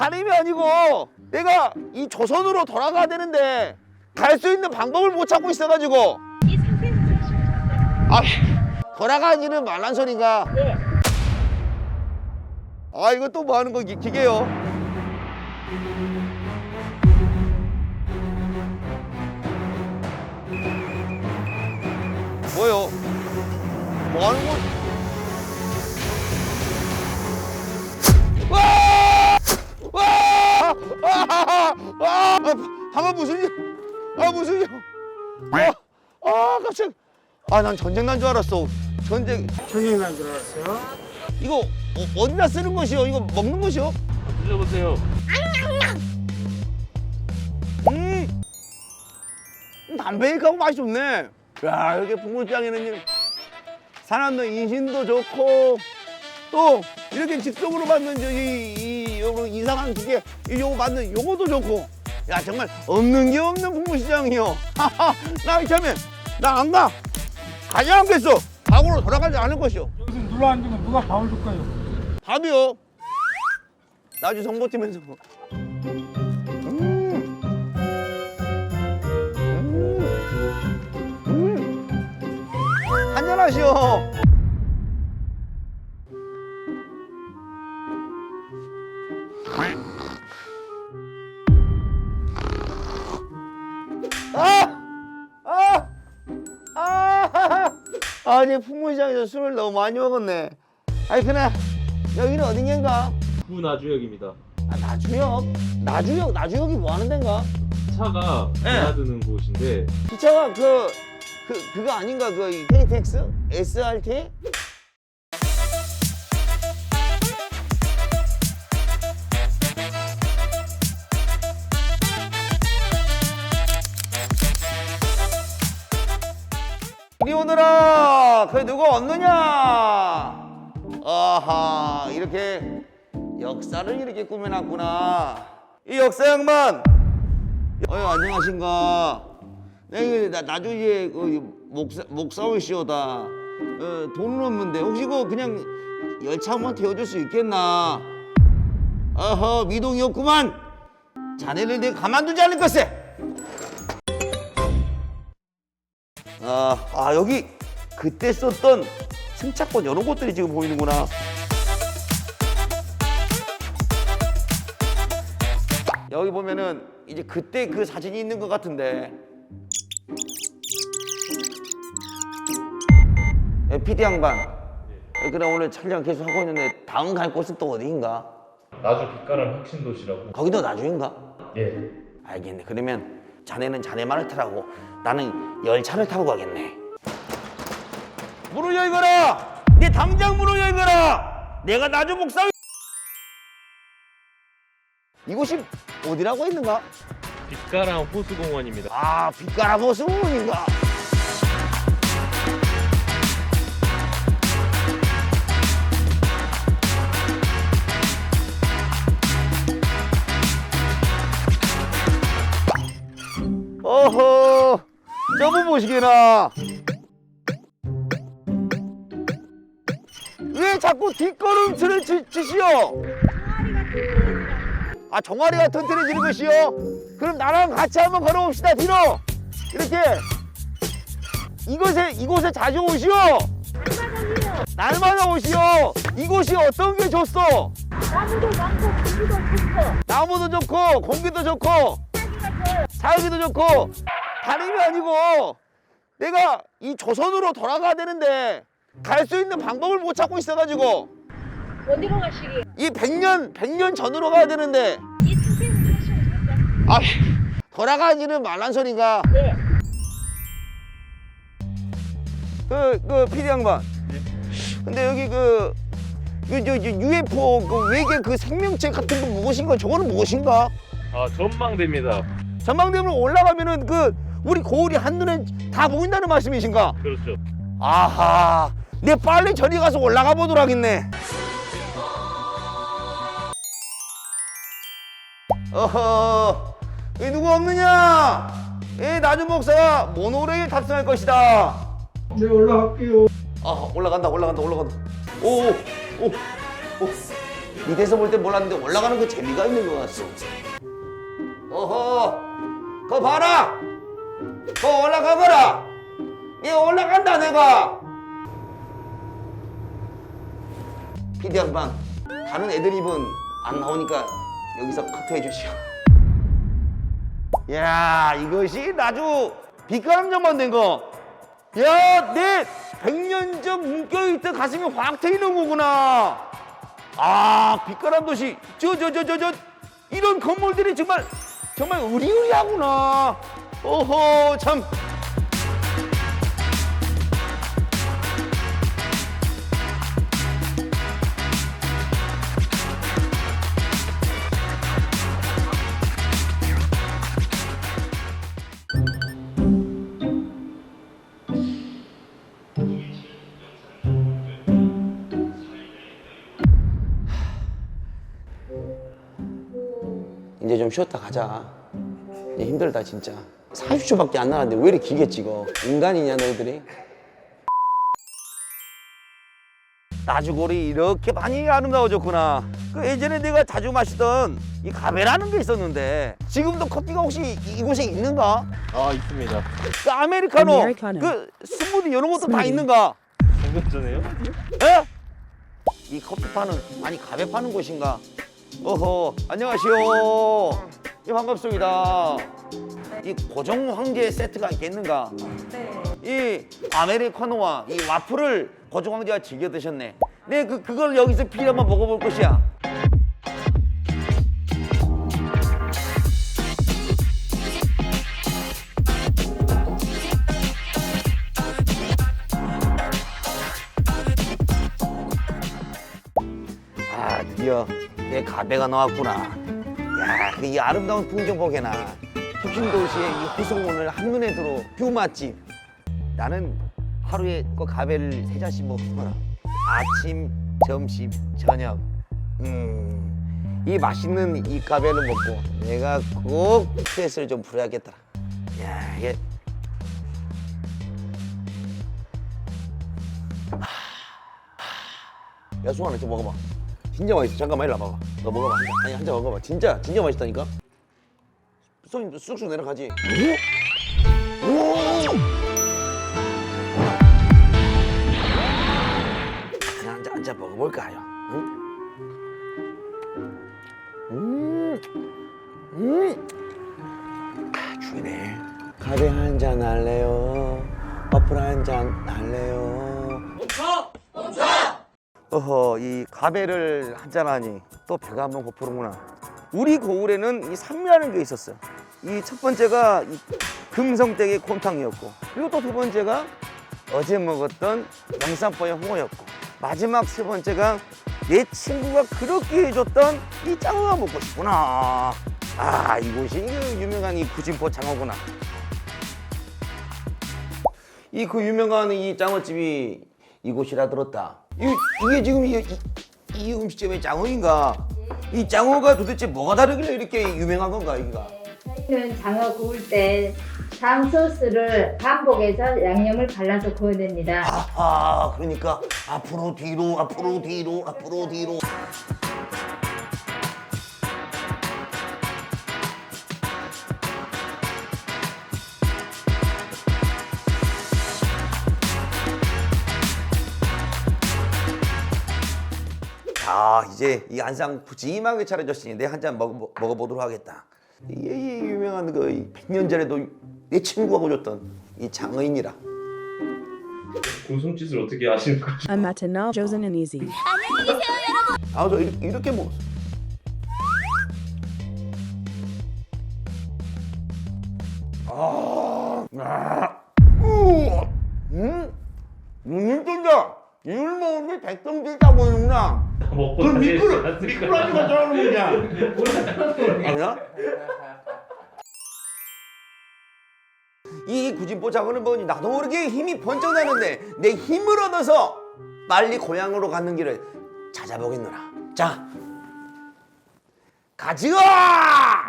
다름이 아니고 내가 이 조선으로 돌아가야 되는데 갈 수 있는 방법을 못 찾고 있어가지고. 아 돌아가지는 말란 소리가? 네. 아 이거 또 뭐 하는 거? 기, 기계요? 뭐요? 뭐 하는 거 아! 방금 무슨 일? 아 무슨 일? 아, 아 깜짝 아난 전쟁 난 줄 알았어 전쟁 전쟁 난 줄 알았어요. 이거 어, 어디다 쓰는 것이요? 이거 먹는 것이요? 드셔보세요. 음, 음, 담백하고 맛이 좋네. 야, 이렇게 풍물장에는 사람도 인심도 좋고 또 이렇게 즉석으로 만든 저이 이, 요거 이상한 기계 이 요거 만든 요거도 좋고 야 정말 없는 게 없는 풍물시장이요. 나 이참에 나 안 가. 가지 않겠어. 과거로 돌아가지 않을 것이요. 여기서 눌러 앉으면 누가 밥을 줄까요? 밥이요. 나주 정보팀에서. 음. 음. 음. 한잔하시오. 아, 제 풍물시장에서 술을 너무 많이 먹었네. 아니, 그냥 여기는 어딘가? 구나주역입니다. 아, 나주역? 나주역? 나주역이 뭐 하는 데인가? 차가 네. 드나드는 곳인데 기차가 그, 그, 그거 아닌가? 그이 KTX? SRT? 이리 오너라! 그 누구 없느냐? 아하, 이렇게 역사를 이렇게 꾸며놨구나. 이 역사 양반! 어이 안녕하신가. 네, 나 나중에 그 목사 목사올시오다. 어, 돈은 없는데 혹시 그 그냥 열차 한번 태워줄 수 있겠나? 어허 미동이 없구만. 자네를 내가 가만두지 않을 것세. 아, 아 여기 그때 썼던 승차권 이런 것들이 지금 보이는구나. 여기 보면은 이제 그때 그 사진이 있는 것 같은데 PD 양반 그래 오늘 촬영 계속 하고 있는데 다음 갈 곳은 또 어디인가? 나주 빛가람 혁신도시라고. 거기도 나중인가? 예. 알겠네 그러면 자네는 자네 말을 타라고 나는 열차를 타고 가겠네 문을 열거라 내 당장 문을 열거라 내가 나주 목사 이곳이 어디라고 했는가? 빛가람 호수공원입니다. 아 빛가람 호수인가? 보시게나. 왜 자꾸 뒷걸음질을 치, 치시오? 아 종아리가 튼튼해지는 것이요? 그럼 나랑 같이 한번 걸어봅시다 뒤로 이렇게. 이곳에 이곳에 자주 오시오? 날마다 오시오? 이곳이 어떤 게 좋소? 나무도 많고 고기도 좋고 나무도 좋고 공기도 좋고 살기도 좋고 다름이 아니고 내가 이 조선으로 돌아가야 되는데 갈 수 있는 방법을 못 찾고 있어가지고 어디로 가시게요? 이 100년 100년 전으로 가야 되는데 이 하시면 아 돌아가지는 말란 소리가 네. 그, 그, PD 양반. 근데 여기 그, 그, 저, 저, UFO, 그 외계 그 생명체 같은 거 무엇인가? 저거는 무엇인가? 아 전망대입니다. 전망대로 올라가면은 그, 우리 고을이 한눈에 다 보인다는 말씀이신가? 그렇죠. 아하, 내 빨리 저리 가서 올라가 보도록 하겠네. 어허, 이 누구 없느냐? 이 나주 목사가 모노레일 탑승할 것이다. 네 올라갈게요. 아 올라간다 올라간다 올라간다 오오오오 밑에서 볼 때 몰랐는데 올라가는 그 재미가 있는 것 같소. 어허, 그거 봐라. 그거 올라가거라. 이거 올라간다 내가. 피디 양반, 다른 애들 입은 안 나오니까 여기서 커트해 주시오. 야, 이것이 아주 빛가람정 만든 거. 야, 내 100년 전 뭉겨있던 가슴이 확 트이는 거구나. 아, 빛가람 도시. 저, 저, 저, 저, 저, 이런 건물들이 정말, 정말 의리의리하구나. 오호, 참. 이제 좀 쉬었다 가자. 이제 힘들다 진짜. 40초밖에 안 나왔는데 왜 이렇게 길게 찍어? 인간이냐 너희들이? 나주골이 이렇게 많이 아름다워졌구나. 그 예전에 내가 자주 마시던 이 가베라는 게 있었는데 지금도 커피가 혹시 이- 이곳에 있는가? 아 있습니다. 그 아메리카노, 아메리카노. 그 스무디 이런 것도 다 스무디. 있는가? 방금 전에요? 에? 이 커피 파는 아니 가베 파는 곳인가? 어허 안녕하시오. 예 반갑습니다. 이 고정 황제 세트가 있겠는가? 이 아메리카노와 이 와플을 고정 황제가 즐겨 드셨네. 네, 그 그걸 여기서 필히 한번 먹어볼 것이야. 아 드디어 내 가베가 나왔구나. 야, 그이 아름다운 풍경 보게나 혁신도시의 이 호성문을 한눈에 들어 뷰 맛집. 나는 하루에 그 가베를 세 잔씩 먹거나 아침, 점심, 저녁. 음, 이 맛있는 이 가베를 먹고 내가 꼭 스트레스를 좀 풀어야겠더라. 야, 이게 야, 수아나 좀 먹어봐. 진짜 맛있어. 잠깐만 일로 와봐. 너 먹어봐. 한 잔. 아니 한 잔 먹어봐. 진짜 진짜 맛있다니까. 손이 쑥쑥 내려가지. 그냥 한잔 한잔 먹어볼까요? 응? 음, 음, 아, 죽이네. 가베 한잔 할래요. 와플 한 잔 할래요. 어허 이 가베를 한잔하니 또 배가 한번 고프는구나. 우리 고을에는 이 산미라는 게 있었어요. 이 첫 번째가 이 금성댁의 곰탕이었고 그리고 또 두 번째가 어제 먹었던 영산포의 홍어였고 마지막 세 번째가 내 친구가 그렇게 해줬던 이 장어가 먹고 싶구나. 아 이곳이 그 유명한 이 구진포 장어구나. 이 그 유명한 이 장어집이 이곳이라 들었다. 이, 이게 지금 이, 이, 이 음식점의 장어인가? 이 장어가 도대체 뭐가 다르길래 이렇게 유명한 건가 이가? 저희는 장어 구울 때 다음 소스를 반복해서 양념을 발라서 구워냅니다. 아하 그러니까 앞으로 뒤로 앞으로 뒤로 앞으로 뒤로. 자 이제 이 안상 푸짐하게 차려졌으니 내 한 잔 먹어 먹어보도록 하겠다. 이게 이 유명한 그 100년 전에도 내 친구가 보줬던 이 장어인이라. 그 손짓을 어떻게 아시는 거죠? I'm Matinal, Josen and Easy. 아, 저 이렇게, 이렇게 먹었어. 아, 아, 우와, 음, 음, 진짜. 이걸 먹으면 백성들다. 먹고 그 다시 미꾸라, 했으니까. 미꾸라지 같잖아, 그냥. 아니야? 이 구진포 장어를 먹으니 나도 모르게 힘이 번쩍 나는데 내 힘을 얻어서 빨리 고향으로 가는 길을 찾아보겠노라. 자, 가지가!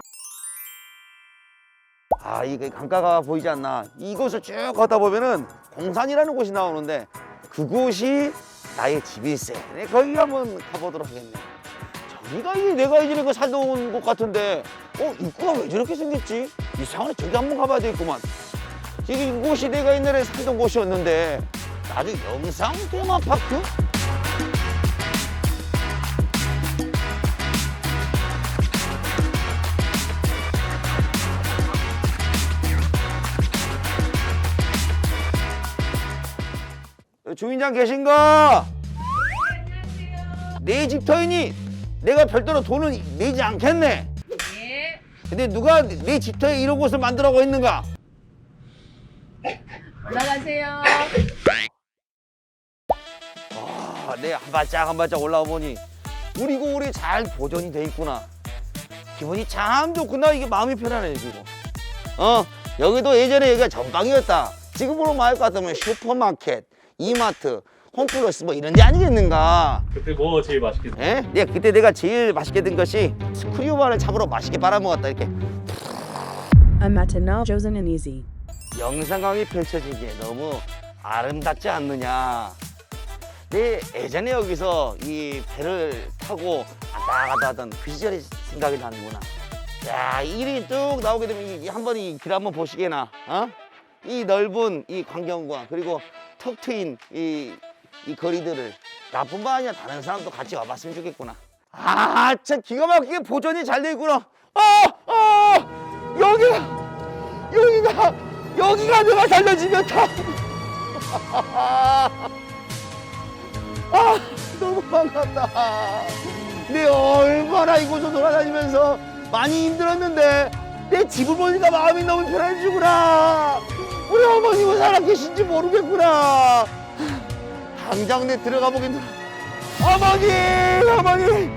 아, 이게 강가가 보이지 않나? 이곳을 쭉 걷다 보면은 공산이라는 곳이 나오는데 그곳이 나의 집일세. 네, 거기 한번 가보도록 하겠네. 네가 이 내가 이전에 그 살던 온 곳 같은데 어 입구가 왜 저렇게 생겼지? 이상하네 저기 한번 가봐야 되겠구만 이곳이 내가 옛날에 살던 곳이었는데 아주 영상 테마파크? 주인장 계신가? 내 집 터이니 내가 별도로 돈은 내지 않겠네. 근데 누가 내 집터에 이런 곳을 만들어고 있는가? 올라가세요. 아, 네, 한 발짝 한 발짝 올라와 보니 우리 고울이 잘 보존이 돼 있구나. 기분이 참 좋구나. 이게 마음이 편하네 지금. 어, 여기도 예전에 여기가 전방이었다. 지금으로 말할 것 같으면 슈퍼마켓, 이마트, 홈플러스 뭐 이런 데 아니겠는가? 그때 뭐 제일 맛있게 드세요? 예? 네, 그때 내가 제일 맛있게 든 것이 스크류바를 참으로 맛있게 빨아먹었다 이렇게 I'm Matinal Josen and Easy. 영상강이 펼쳐지기에 너무 아름답지 않느냐. 내 예전에 여기서 이 배를 타고 왔다 갔다 하던 그 시절이 생각이 나는구나. 야, 이 일이 쭉 나오게 되면 이- 한번 이길 한번 보시게나, 어? 이 넓은 이 광경과 그리고 턱 트인 이, 이 거리들을 나뿐만 아니라 다른 사람도 같이 와봤으면 좋겠구나. 아, 참 기가 막히게 보존이 잘 돼 있구나. 아, 아, 여기가, 여기가, 여기가 내가 살려지면 다. 아, 너무 반갑다. 내 얼마나 이곳을 돌아다니면서 많이 힘들었는데 내 집을 보니까 마음이 너무 편해지구나. 우리 어머님은 살아계신지 모르겠구나. 당장 내 들어가 보긴 들어. 어머니, 어머니.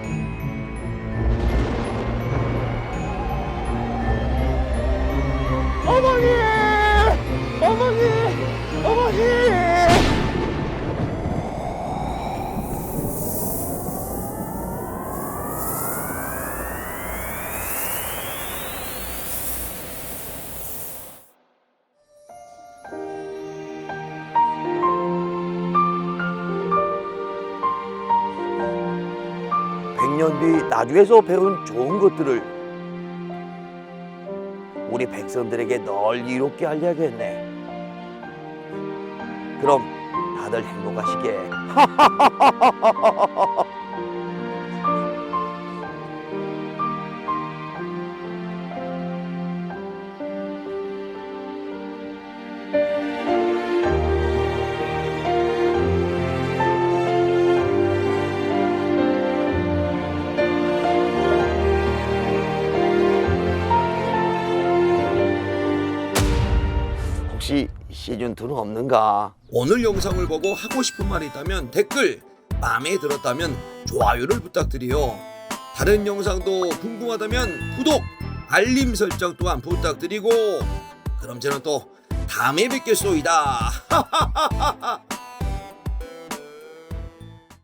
어머니, 어머니, 어머니. 뒤 나주에서 배운 좋은 것들을 우리 백성들에게 널리 이롭게 알려야겠네. 그럼 다들 행복하시게. 혹시 시즌 2는 없는가? 오늘 영상을 보고 하고 싶은 말이 있다면 댓글, 마음에 들었다면 좋아요를 부탁드려요. 다른 영상도 궁금하다면 구독, 알림 설정 또한 부탁드리고 그럼 저는 또 다음에 뵙겠소이다.